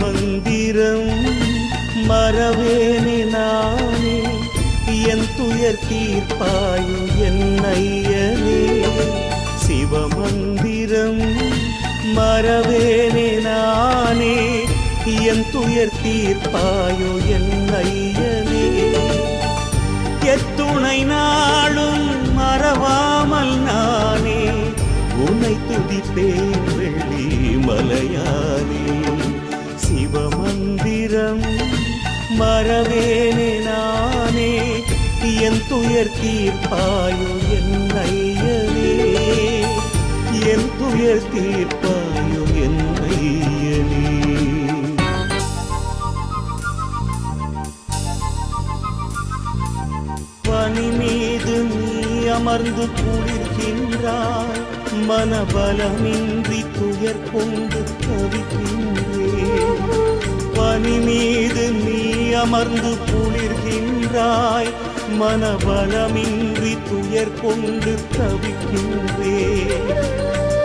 மந்திரம் மறவேனே நானே. என் துயர் தீர்ப்பாயு என்னையனே சிவமந்திரம் மறவேனே நானே. என் துயர் தீர்ப்பாயோ என்னையனே எத்துணை நாளும் மறவாமல் நானே. உன்னை துதிப்பேன் வெள்ளி மலையானே. சிவமந்திரம் மறவேனே நானே. என் துயர் தீர்ப்பாயோ என் ஐயனே என் துயர் தீர்ப்பாயோ என் ஐயனே பனி மீது நீ அமர்ந்து குளிர்கின்றாய். மனபலமின்றி துயர் கொண்டு தவிக்கின்றேன். பூமி மீது நீ அமர்ந்து குளிர்கின்றாய். மனபலமின்றி துயர் கொண்டு தவிக்கின்றே.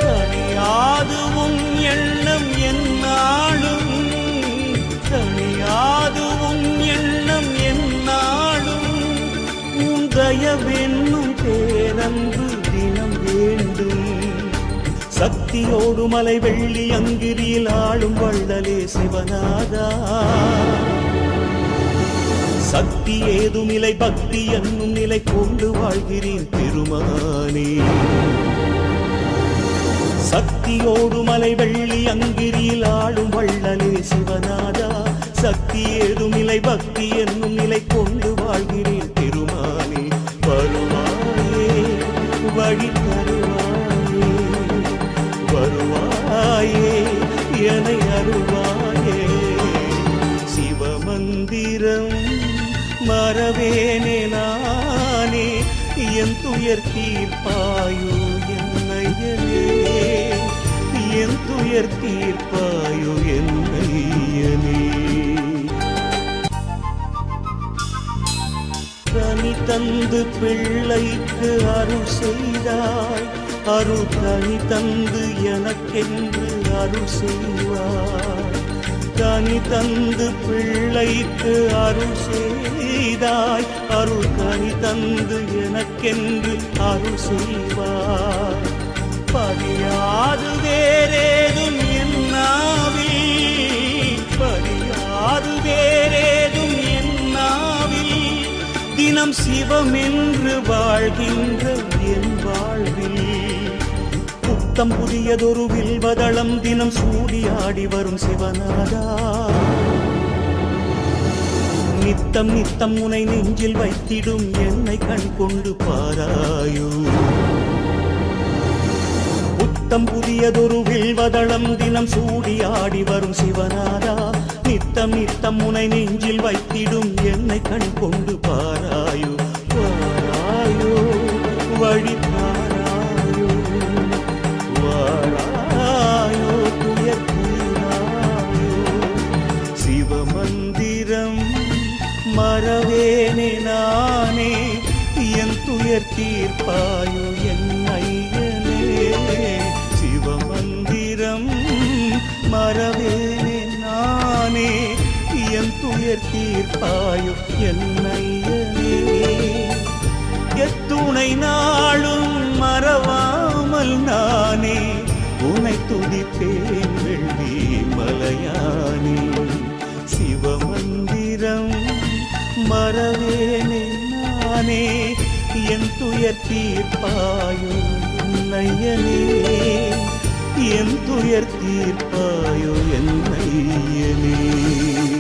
தனியாதுவும் எண்ணம் என்னாலும் தனியாதுவும் எண்ணம் என்னாலும் உன் தயவே பக்தியோடு மலை வெள்ளி அங்கிரியில் ஆளும் வள்ளலே சிவநாதா. சக்தி ஏதுமில்லை பக்தி என்னும் நிலை கொண்டு வாழ்கிறேன் திருமானே சக்தியோடு மலை வெள்ளி அங்கிரியில் ஆளும் வள்ளலே சிவநாதா. சக்தி ஏதுமில்லை பக்தி என்னும் நிலை கொண்டு வாழ்கிறேன் திருமானே வருவாயே வழி தருவாயே. வருவாயே என அருவாயே. சிவமந்திரம் மறவேனே நானே என் துயர் தீர்ப்பாயோ என்னையனே என் துயர் தீர்ப்பாயோ என்னையனே தனி தந்து பிள்ளைக்கு அருள் செய்தாய் அருள் தனி தந்து எனக்கென்று அருள் செய்வார். தனி தந்து பிள்ளைக்கு அருள் செய்தாய். அருள் தனி தந்து எனக்கென்று அருள் செய்வார். பதியாது வேறேதும் என்னாவி பதியாது வேறேதும் என்னாவி தினம் சிவம் என்று வாழ்கின்ற என் வாழ்வில். புத்தம் புதியதொரு வில்வதளம் தினம் சூடியாடி வரும் சிவநாதா. நித்தம் நித்தம் உனை நெஞ்சில் வைத்திடும் என்னை கண் கொண்டு பாராயோ. புத்தம் புதியதொரு வில்வதளம் தினம் சூடியாடி வரும் சிவநாதா. நித்தம் நித்தம் உனை நெஞ்சில் வைத்திடும் என்னை கண் கொண்டு பாராயோ. தீர்ப்பாயோ என்னையனே? சிவமந்திரம் மறவேனே நானே. என் துயர் தீர்ப்பாயோ என்னையனே? எத்துணை நாளும் மறவாமல் நானே. உனை துதிப்பேன் வெள்ளி மலையானே. சிவமந்திரம் மறவேனே நானே. என் துயர் தீர்ப்பாயோ நையனே. என் துயர் தீர்ப்பாயோ என் நையனே